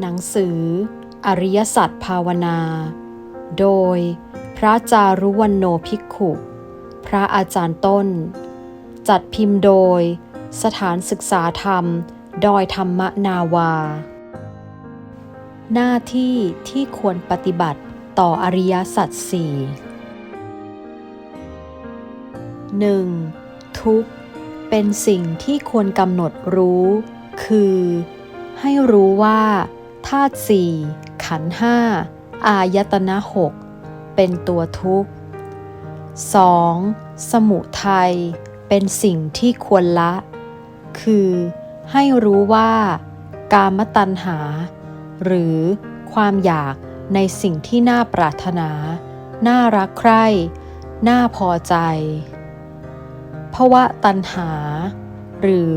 หนังสือ อริยสัจภาวนา โดย พระจารุวันโนภิกขุ พระอาจารย์ต้น จัดพิมพ์โดย สถานศึกษาธรรม ดอยธรรมนาวา หน้าที่ที่ควรปฏิบัติต่ออริยสัจสี่ 1. ทุกเป็นสิ่งที่ควรกำหนดรู้ คือ ให้รู้ว่า ธาตุสี่ขันห้าอายตนะหกเป็นตัวทุกข์ 2. สมุทัยเป็นสิ่งที่ควรละ คือให้รู้ว่า กามตัณหา หรือความอยากในสิ่งที่น่าปรารถนา น่ารักใคร่ น่าพอใจภวะตัณหา หรือ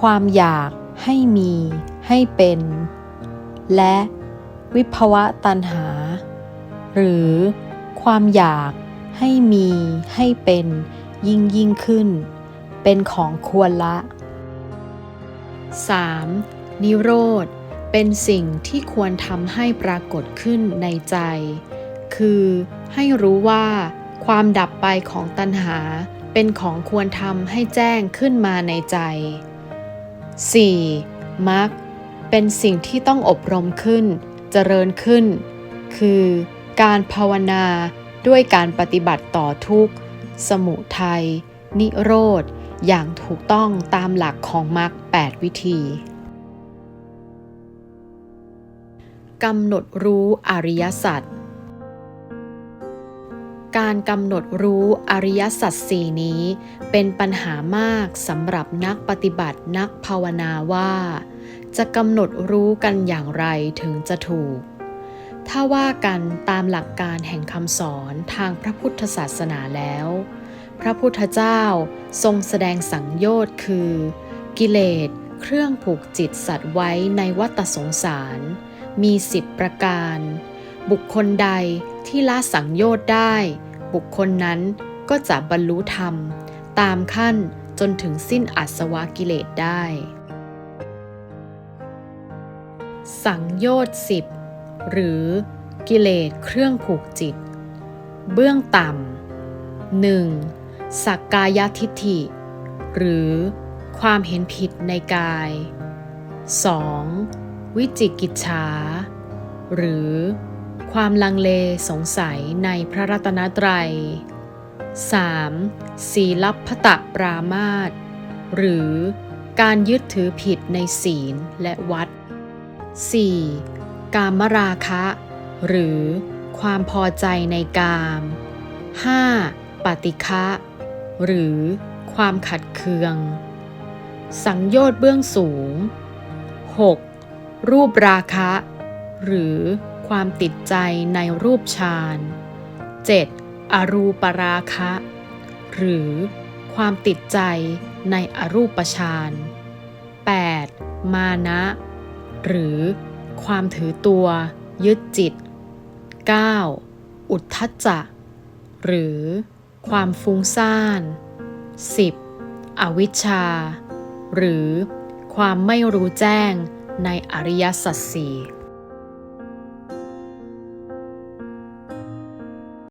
ความอยากให้มี ให้เป็น และวิภวะตัณหา หรือความอยากให้มีให้เป็นยิ่งยิ่งขึ้น เป็นของควรละ 3. นิโรธ เป็นสิ่งที่ควรทำให้ปรากฏขึ้นในใจ คือให้รู้ว่า ความดับไปของตัณหาเป็นของควรทำให้แจ้งขึ้นมาในใจ 4. มรรค เป็นสิ่งที่ต้องอบรมขึ้น เจริญขึ้น คือการภาวนาด้วยการปฏิบัติต่อทุกข์ สมุทัย นิโรธ อย่างถูกต้องตามหลักของมรรค8วิธีกำหนดรู้อริยสัจ การกำหนดรู้อริยสัจสี่นี้ เป็นปัญหามากสำหรับนักปฏิบัตินักภาวนาว่า จะกำหนดรู้กันอย่างไรถึงจะถูก ถ้าว่ากันตามหลักการแห่งคำสอนทางพระพุทธศาสนาแล้ว พระพุทธเจ้าทรงแสดงสังโยชน์คือ กิเลสเครื่องผูกจิตสัตว์ไว้ในวัฏสงสาร มีสิบประการ บุคคลใดที่ละสังโยชน์ได้ บุคคลนั้นก็จะบรรลุธรรม ตามขั้นจนถึงสิ้นอาสวะกิเลสได้ สังโยชน์สิบหรือกิเลสเครื่องผูกจิต เบื้องต่ำหนึ่งสักกายทิฏฐิ หรือความเห็นผิดในกาย 2. วิจิกิจฉา หรือความลังเลสงสัยในพระรัตนตรัย 3. ศีลัพพตะปรามาตหรือการยึดถือผิดในศีลและวัด 4. กามราคะ หรือความพอใจในกาม 5. ปฏิฆะหรือความขัดเคือง สังโยชน์เบื้องสูง 6. รูปราคะ หรือความติดใจในรูปฌาน 7. อรูปราคะ หรือความติดใจในอรูปฌาน 8. มานะ หรือความถือตัว ยึดจิต 9. อุทธัจจะ หรือความฟุ้งซ่าน 10. อวิชชา หรือความไม่รู้แจ้งในอริยสัจสี่